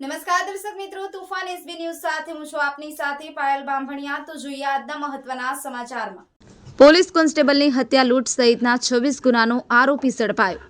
નમસ્કાર દર્શક મિત્રો, તુફાન એસબી ન્યૂઝ સાથે હું છું આપની સાથે પાયલ બાંભણિયા. તો જોઈએ આજના મહત્વના સમાચારમાં. પોલીસ કોન્સ્ટેબલની હત્યા લૂંટ સહિતના છવ્વીસ ગુનાનો આરોપી ઝડપાયો.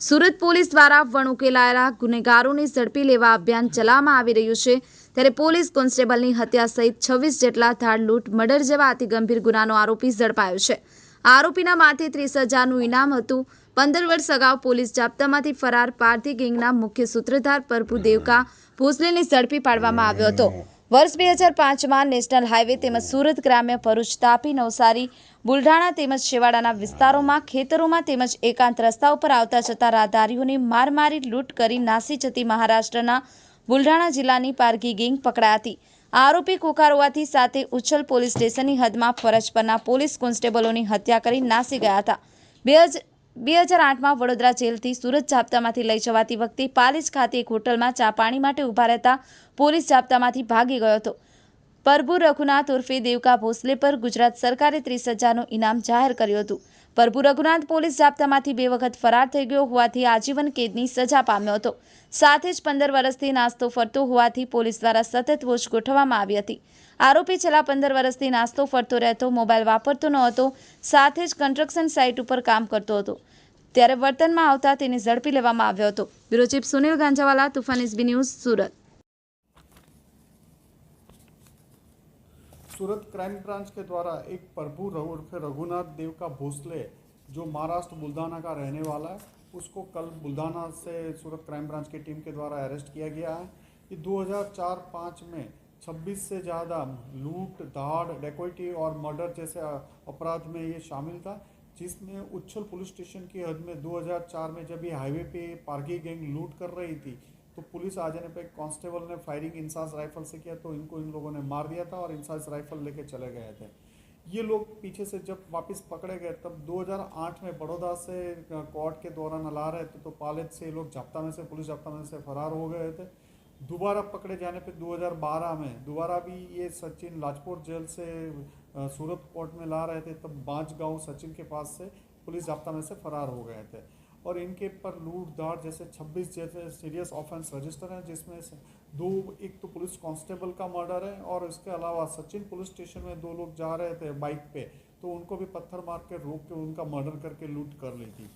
સુરત પોલીસ દ્વારા વણુકેલાયેલા ગુનેગારોને ઝડપી લેવા અભિયાન ચલાવવામાં આવી રહ્યું છે. ત્યારે પોલીસ કોન્સ્ટેબલની હત્યા સહિત છવ્વીસ જેટલા ધાડ લૂંટ, મર્ડર જેવા અતિ ગંભીર ગુનાનો આરોપી ઝડપાયો છે. આરોપીના માથે ત્રીસ હજારનું ઇનામ હતું. પંદર વર્ષ અગાઉ પોલીસ જાપ્તામાંથી ફરાર પારધી ગેંગના મુખ્ય સૂત્રધાર પ્રભુ દેવકા ભોસલેને ઝડપી પાડવામાં આવ્યો હતો. વર્ષ બે હજાર પાંચમાં નેશનલ હાઈવે તેમજ સુરત ગ્રામ્ય ભરૂચ તાપી નવસારી બુલઢાણા તેમજ છેવાડાના વિસ્તારોમાં, ખેતરોમાં તેમજ એકાંત રસ્તા ઉપર આવતા જતા રાહદારીઓને માર મારી લૂંટ કરી નાસી જતી મહારાષ્ટ્રના બુલઢાણા જિલ્લાની પારગી ગેંગ પકડાઈ હતી. આરોપી કુકાર હોવાથી સાથે ઉચ્છલ પોલીસ સ્ટેશનની હદમાં ફરજ પરના પોલીસ કોન્સ્ટેબલોની હત્યા કરી નાસી ગયા હતા. બે બે હજાર આઠમાં વડોદરા જેલથી સુરત જાપ્તામાંથી લઈ જવાતી વખતે પાલીજ ખાતે એક હોટલમાં ચા પાણી માટે ઊભા રહેતા પોલીસ જાપ્તામાંથી ભાગી ગયો હતો. પરભુ રઘુનાથ ઉર્ફે દેવકા ભોસલે પર ગુજરાત સરકારે ત્રીસ હજારનું ઇનામ જાહેર કર્યું હતું. પ્રભુ રઘુનાથ પોલીસ જાપ્તામાંથી બે વખત ફરાર થઈ ગયો હોવાથી આજીવન કેદની સજા પામ્યો હતો. સાથે જ પંદર વર્ષથી નાસ્તો ફરતો હોવાથી પોલીસ દ્વારા સતત વોચ ગોઠવવામાં આવી હતી. આરોપી છેલ્લા પંદર વર્ષથી નાસ્તો ફરતો રહેતો, મોબાઈલ વાપરતો ન હતો, સાથે જ કન્સ્ટ્રક્શન સાઇટ ઉપર કામ કરતો હતો. ત્યારે વર્તનમાં આવતા તેને ઝડપી લેવામાં આવ્યો હતો. Bureau chief Sunil Ganjawala, Toofan SB news Surat. Surat crime branch के द्वारा एक प्रभु उर्फ़ रघुनाथ देव का भोसले, जो महाराष्ट्र बुल्धाना का रहने वाला है, उसको कल बुल्धाना से सूरत क्राइम ब्रांच की टीम के द्वारा अरेस्ट किया गया है। ये 2004-5 में 26 से ज़्यादा लूट दाड़ डेकोइटी और मर्डर जैसे अपराध में ये शामिल था, जिसमें उच्छल पुलिस स्टेशन की हद में 2004 में जब ये हाईवे पे पारगी गैंग लूट कर रही थी तो पुलिस आ जाने पे कांस्टेबल ने फायरिंग इंसास राइफल से किया तो इनको इन लोगों ने मार दिया था और इंसास राइफल लेके चले गए थे। ये लोग पीछे से जब वापस पकड़े गए, तब 2008 में बड़ौदा से कोर्ट के दौरान ला रहे थे तो पालेज से लोग जप्ता में से, पुलिस जप्ता में से फरार हो गए थे। दोबारा पकड़े जाने पे 2012 में, दोबारा भी ये सचिन लाजपुर जेल से सूरत कोर्ट में ला रहे थे, तब बांज गाँव सचिन के पास से पुलिस जाप्ता में से फरार हो गए थे। और इनके पर लूट दाड़ जैसे 26 जैसे सीरियस ऑफेंस रजिस्टर हैं जिसमें से दो एक तो पुलिस कांस्टेबल का मर्डर है और इसके अलावा सचिन पुलिस स्टेशन में दो लोग जा रहे थे बाइक पे तो उनको भी पत्थर मार के रोक के उनका मर्डर करके लूट कर ली थी।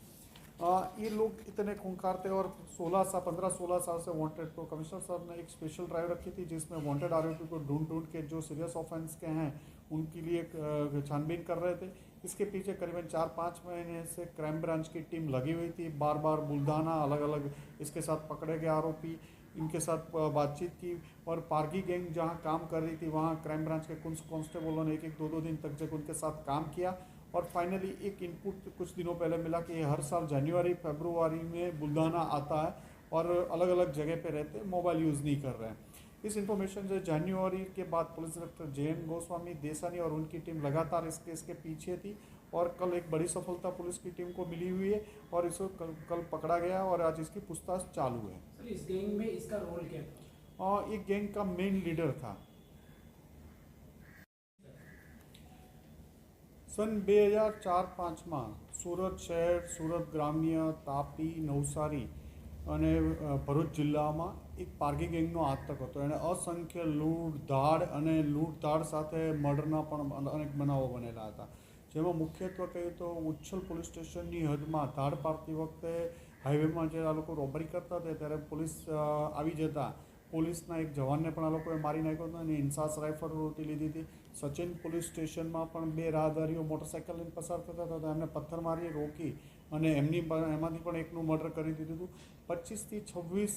आ, ये लोग इतने खूंखार थे और 16 साल 15 16 साल से वांटेड तो कमिश्नर साहब ने एक स्पेशल ड्राइव रखी थी जिसमें वांटेड आरोपी को ढूंढ ढूंढ के जो सीरियस ऑफेंस के हैं उनके लिए छानबीन कर रहे थे। इसके पीछे करीबन चार पाँच महीने से क्राइम ब्रांच की टीम लगी हुई थी। बार बार बुल्धाना अलग अलग इसके साथ पकड़े गए आरोपी, इनके साथ बातचीत की और पारगी गैंग जहाँ काम कर रही थी, वहाँ क्राइम ब्रांच के कुछ कॉन्स्टेबलों ने एक एक दो दो दिन तक जब उनके साथ काम किया और फाइनली एक इनपुट कुछ दिनों पहले मिला कि हर साल जनवरी फरवरी में बुल्धाना आता है और अलग अलग जगह पे रहते, मोबाइल यूज़ नहीं कर रहे हैं। इस इंफॉर्मेशन से जनवरी के बाद police inspector J N Goswami Desani और उनकी टीम लगातार इस केस के पीछे थी और कल एक बड़ी सफलता पुलिस की टीम को मिली हुई है और इसको कल कल पकड़ा गया और आज इसकी पूछताछ चालू है सर इस गैंग में इसका रोल क्या था और एक गैंग का मेन लीडर था સન બે હજાર ચાર પાંચમાં સુરત શહેર સુરત ગ્રામ્ય તાપી નવસારી અને અ, ભરૂચ જિલ્લામાં એક પારગી ગેંગનો આતંક હતો. એણે અસંખ્ય લૂંટ, ધાડ અને લૂંટધાડ સાથે મર્ડરના પણ અનેક બનાવો બનેલા હતા. જેમાં મુખ્યત્વે કહીએ તો ઉચ્છલ પોલીસ સ્ટેશનની હદમાં ધાડ પાડતી વખતે હાઈવેમાં જે આ લોકો રોબરી કરતા હતા ત્યારે પોલીસ આવી જતા પોલીસના એક જવાનને પણ આ લોકોએ મારી નાખ્યો હતો અને ઇન્સાસ રાઇફલ રોટી લીધી હતી. સચિન પોલીસ સ્ટેશનમાં પણ બે રાહદારીઓ મોટરસાઇકલ લઈને પસાર થતા હતા એમને પથ્થર મારી રોકી અને એમની એમાંથી પણ એકનું મર્ડર કરી દીધું હતું. પચીસથી છવ્વીસ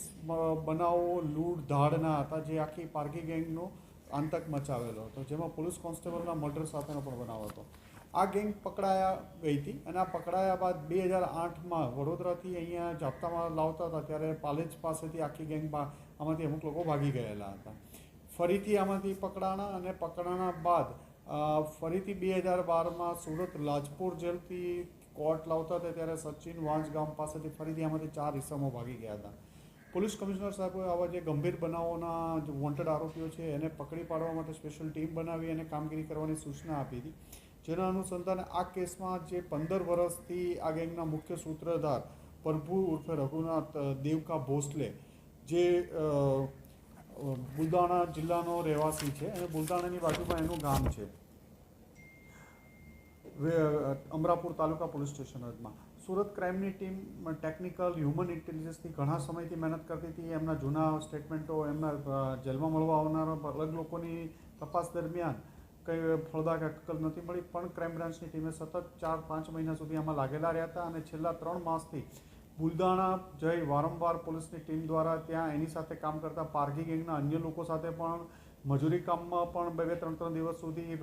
બનાવો, લૂંટ, ધાડના હતા જે આખી પારકી ગેંગનો આંતક મચાવેલો હતો. જેમાં પોલીસ કોન્સ્ટેબલના મર્ડર સાથેનો પણ બનાવ હતો. આ ગેંગ પકડાયા ગઈ હતી અને આ પકડાયા બાદ બે હજાર આઠમાં વડોદરાથી અહીંયા જાપ્તામાં લાવતા હતા ત્યારે પાલેજ પાસેથી આખી ગેંગ આમાંથી અમુક લોકો ભાગી ગયેલા હતા. ફરીથી આમાંથી પકડાણા અને પકડાણા બાદ ફરીથી બે હજાર બારમાં સુરત, લાજપુર જેલથી કોર્ટ લાવતા હતા ત્યારે સચિન વાંજ ગામ પાસેથી ફરીથી આમાંથી ચાર હિસ્સામાં ભાગી ગયા હતા. પોલીસ કમિશનર સાહેબે આવા જે ગંભીર બનાવોના જે વોન્ટેડ આરોપીઓ છે એને પકડી પાડવા માટે સ્પેશિયલ ટીમ બનાવી અને કામગીરી કરવાની સૂચના આપી હતી. જેના અનુસંધાને આ કેસમાં જે પંદર વર્ષથી આ ગેંગના મુખ્ય સૂત્રધાર પ્રભુ ઉર્ફે રઘુનાથ દેવકા ભોસલે જે બુલદાણા જિલ્લાનો રહેવાસી છે અને બુલદાણાની બાજુમાં એનું ગામ છે. અમરાપુર તાલુકા પોલીસ સ્ટેશન હદમાં સુરત ક્રાઇમની ટીમ ટેકનિકલ, હ્યુમન ઇન્ટેલિજન્સથી ઘણા સમયથી મહેનત કરતી હતી. એમના જૂના સ્ટેટમેન્ટો, એમના જેલમાં મળવા આવનારા અલગ લોકોની તપાસ દરમિયાન કંઈ ફળદાયક હકીકત નથી મળી. પણ ક્રાઇમ બ્રાન્ચની ટીમે સતત ચાર પાંચ મહિના સુધી આમાં લાગેલા રહ્યા હતા અને છેલ્લા ત્રણ માસથી બુલદાણા જઈ વારંવાર પોલીસની ટીમ દ્વારા ત્યાં એની સાથે કામ કરતા પારગી ગેંગના અન્ય લોકો સાથે પણ મજૂરી કામમાં પણ બે બે, ત્રણ ત્રણ દિવસ સુધી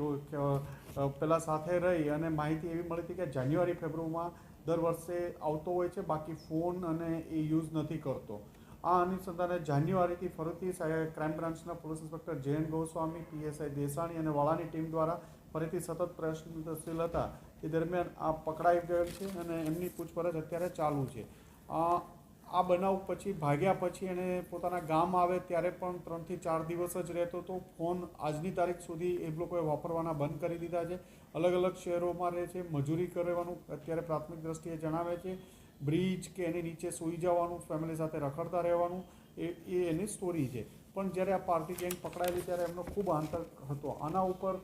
પેલા સાથે રહી અને માહિતી એવી મળી હતી કે જાન્યુઆરી, ફેબ્રુઆરીમાં દર વર્ષે આવતો હોય છે, બાકી ફોન અને એ યુઝ નથી કરતો. આ અનુસંધાને જાન્યુઆરીથી ફરીથી ક્રાઇમ બ્રાન્ચના પોલીસ ઇન્સ્પેક્ટર જયન ગોસ્વામી પીએસઆઈ દેસાણી અને વાળાની ટીમ દ્વારા ફરીથી સતત પ્રયત્નશીલ હતા. એ દરમિયાન આ પકડાઈ ગયેલ છે અને એમની પૂછપરછ અત્યારે ચાલુ છે. આ બનાવ પછી ભાગ્યા પછી એને પોતાના ગામ આવે ત્યારે પણ ત્રણથી ચાર દિવસ જ રહેતો હતો. ફોન આજની તારીખ સુધી એ લોકોએ વાપરવાના બંધ કરી દીધા છે. અલગ અલગ શહેરોમાં રહે છે, મજૂરી કરવાનું અત્યારે પ્રાથમિક દ્રષ્ટિએ જણાવે છે. બ્રિજ કે એની નીચે સૂઈ જવાનું, ફેમિલી સાથે રખડતા રહેવાનું, એ એ એની સ્ટોરી છે. પણ જ્યારે આ પાર્ટી ગેંગ પકડાયેલી ત્યારે એમનો ખૂબ આંતર હતો. આના ઉપર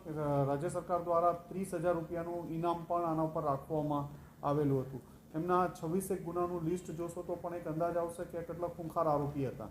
રાજ્ય સરકાર દ્વારા ત્રીસ હજાર રૂપિયાનું ઇનામ પણ આના ઉપર રાખવામાં આવેલું હતું. એમના છવ્વીસેક ગુનાનું લિસ્ટ જોશો તો પણ એક અંદાજ આવશે કે કેટલા ખૂંખાર આરોપી હતા.